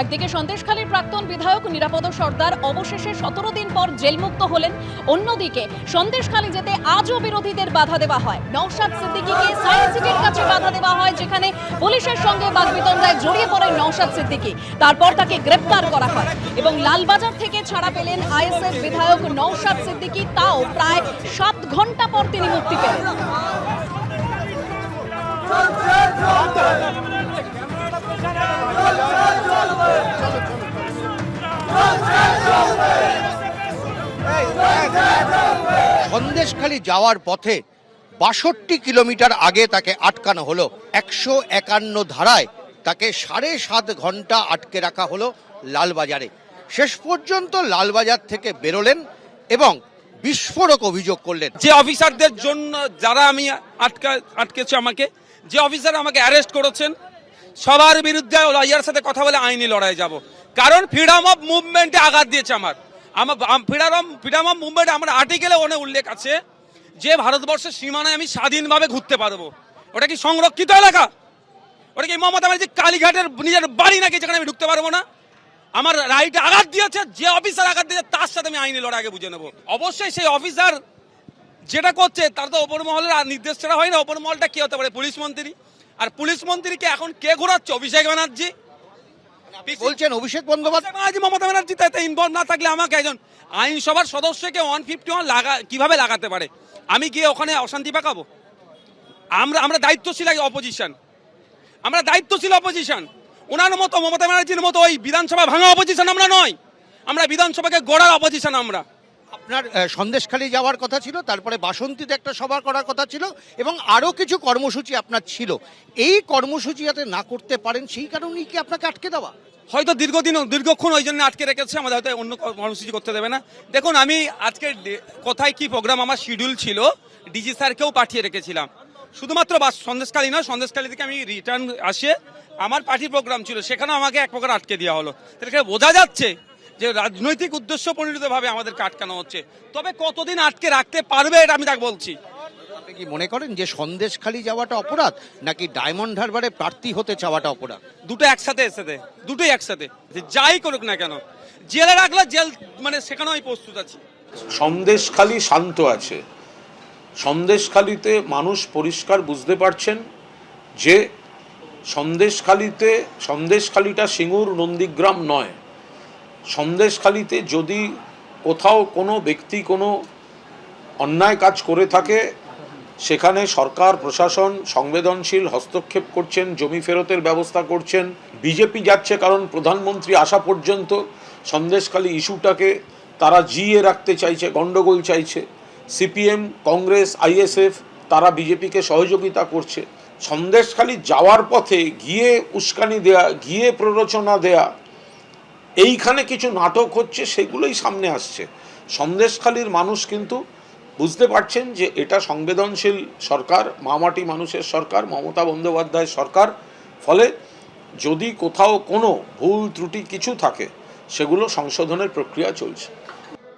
একদিকে সন্দেশখালীর প্রাক্তন বিধায়ক নিরাপদ সর্দার, অবশেষে সতেরো দিন পর জেলমুক্ত হলেন। অন্যদিকে সন্দেশখালী যেতে আজও বিরোধীদের বাধা দেওয়া হয়। নওশাদ সিদ্দিকীকে সায়েন্স সিটির কাছে বাধা দেওয়া হয়, যেখানে পুলিশের সঙ্গে বাগবিতন্ডায় জড়িয়ে পড়েন নওশাদ সিদ্দিকি। তারপর তাকে গ্রেপ্তার করা হয় এবং লালবাজার থেকে ছাড়া পেলেন আইএসএফ বিধায়ক নওশাদ সিদ্দিকী। তাও প্রায় সাত ঘণ্টা পর তিনি মুক্তি পেলেন। সন্দেশখালী যাওয়ার পথে বাষট্টি কিলোমিটার আগে তাকে আটকানো হলো। একশো একান্ন ধারায় তাকে সাড়ে সাত ঘণ্টা আটকে রাখা হলো লালবাজারে। শেষ পর্যন্ত লালবাজার থেকে বেরোলেন এবং বিস্ফোরক অভিযোগ করলেন। যে অফিসারদের জন্য যারা আমি আটকা আটকেছে আমাকে, যে অফিসার আমাকে অ্যারেস্ট করেছেন, সবার বিরুদ্ধে লয়ার সাথে কথা বলে আইনি লড়াই যাব। কারণ ফ্রিডম অফ মুভমেন্টে আঘাত দিয়েছে আমার। আমার অফ মুভমেন্ট আমার আর্টিকেলে অনেক উল্লেখ আছে যে ভারতবর্ষের সীমানায় আমি স্বাধীনভাবে ঘুরতে পারব। ওটা কি সংরক্ষিত এলাকা? ওটা কি মমতা ব্যানার্জি কালীঘাটের নিজের বাড়ি নাকি যেখানে আমি ঢুকতে পারব না? আমার রাইটে আঘাত দিয়েছে, যে অফিসার আঘাত দিয়েছে, তার সাথে আমি আইনি লড়াই আগে বুঝে নেব। অবশ্যই সেই অফিসার যেটা করছে, তার তো ওপর মহলের আর নির্দেশ ছাড়া হয় না। ওপর মহলটা কে হতে পারে? পুলিশ মন্ত্রী। আর পুলিশ মন্ত্রীকে এখন কে ঘোরাচ্ছে? অভিষেক ব্যানার্জি। বলছেন অভিষেক বন্দ্যোপাধ্যায় মমতা ব্যানার্জি তাতে ইনভলভ না থাকলে আমাকে একজন আইনসভার সদস্যকে ওয়ান ফিফটি ওয়ান লাগা কীভাবে লাগাতে পারে? আমি গিয়ে ওখানে অশান্তি পাকাবো? আমরা আমরা দায়িত্বশীল অপোজিশন আমরা দায়িত্বশীল অপোজিশন ওনার মতো মমতা ব্যানার্জির মতো ওই বিধানসভা ভাঙা অপোজিশন আমরা নয়। আমরা বিধানসভাকে গড়ার অপোজিশন আমরা। আপনার সন্দেশখালী যাওয়ার কথা ছিল, তারপরে বাসন্তীতে একটা সভা করার কথা ছিল, এবং আরও কিছু কর্মসূচি আপনার ছিল। এই কর্মসূচি যাতে না করতে পারেন, সেই কারণেই কি আপনাকে আটকে দেওয়া? হয়তো দীর্ঘদিন, দীর্ঘক্ষণ ওই জন্য আটকে রেখেছে, আমাদের হয়তো অন্য কর্মসূচি করতে দেবে না। দেখুন, আমি আজকে কোথায় কি প্রোগ্রাম আমার শিডিউল ছিল, ডিজি স্যারকেও পাঠিয়ে রেখেছিলাম। শুধুমাত্র বাস সন্দেশকালী নয় সন্দেশকালী থেকে আমি রিটার্ন আসে, আমার পার্টির প্রোগ্রাম ছিল সেখানে আমাকে এক প্রকার আটকে দেওয়া হলো। তাহলে বোঝা যাচ্ছে যে রাজনৈতিক উদ্দেশ্য পরিণতভাবে আমাদেরকে আটকানো হচ্ছে। তবে কতদিন আটকে রাখতে পারবে এটা আমি তাকে বলছি। আপনি কি মনে করেন যে সন্দেশখালী যাওয়াটা অপরাধ নাকি ডায়মন্ড হারবারে প্রার্থী হতে চাওয়াটা অপরাধ? দুটো একসাথে এসেছে দুটোই একসাথে যে যাই করুক না কেন। জেলে রাখলে জেল মানে সেখানেও আমি প্রস্তুত আছি। সন্দেশখালি শান্ত আছে। সন্দেশখালিতে মানুষ পরিষ্কার বুঝতে পারছেন যে সন্দেশখালিতে সন্দেশখালিটা সিঙ্গুর নন্দীগ্রাম নয়। সন্দেশখালিতে যদি কোথাও কোনো ব্যক্তি কোনো অন্যায় কাজ করে থাকে, সেখানে সরকার, প্রশাসন সংবেদনশীল হস্তক্ষেপ করছেন, জমি ফেরতের ব্যবস্থা করছেন, বিজেপি যাচ্ছে কারণ প্রধানমন্ত্রী আসা পর্যন্ত সন্দেশখালী ইস্যুটাকে তারা জিয়ে রাখতে চাইছে, গণ্ডগোল চাইছে। সিপিএম, কংগ্রেস, আইএসএফ তারা বিজেপিকে সহযোগিতা করছে। সন্দেশখালী যাওয়ার পথে গিয়ে উস্কানি দেয়া, গিয়ে প্ররোচনা দেয়া এইখানে কিছু নাটক হচ্ছে, সেগুলোই সামনে আসছে। সন্দেশখালীর মানুষ কিন্তু বুঝতে পারছেন যে এটা সংবেদনশীল সরকার, মামাটি মানুষের সরকার, মমতা বন্দ্যোপাধ্যায়ের সরকার। ফলে যদি কোথাও কোনো ভুল, ত্রুটি কিছু থাকে, সেগুলো সংশোধনের প্রক্রিয়া চলছে।